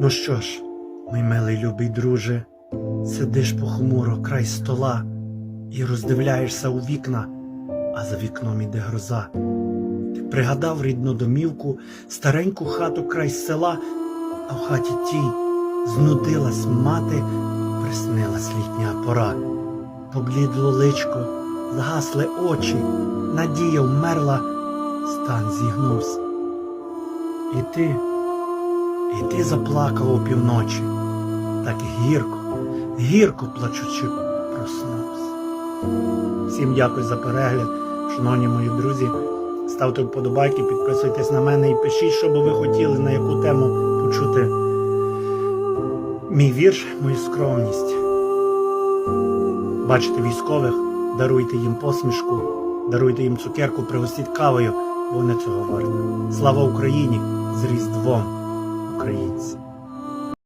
Ну що ж, мій милий любий друже, сидиш похмуро край стола і роздивляєшся у вікна, а за вікном іде гроза. Ти пригадав рідну домівку, стареньку хату край села, а в хаті тій знудилась мати, приснилась літня пора. Поблідло личко, згасли очі, надія вмерла, стан зігнувся. І ти, і ти заплакав опівночі, так гірко, гірко плачучи, проснувся. Всім дякую за перегляд, шановні мої друзі. Ставте вподобайки, підписуйтесь на мене і пишіть, що би ви хотіли, на яку тему почути мій вірш, мою скромність. Бачите військових, даруйте їм посмішку, даруйте їм цукерку, пригостіть кавою, бо вони цього варті. Слава Україні! З Різдвом, creeds.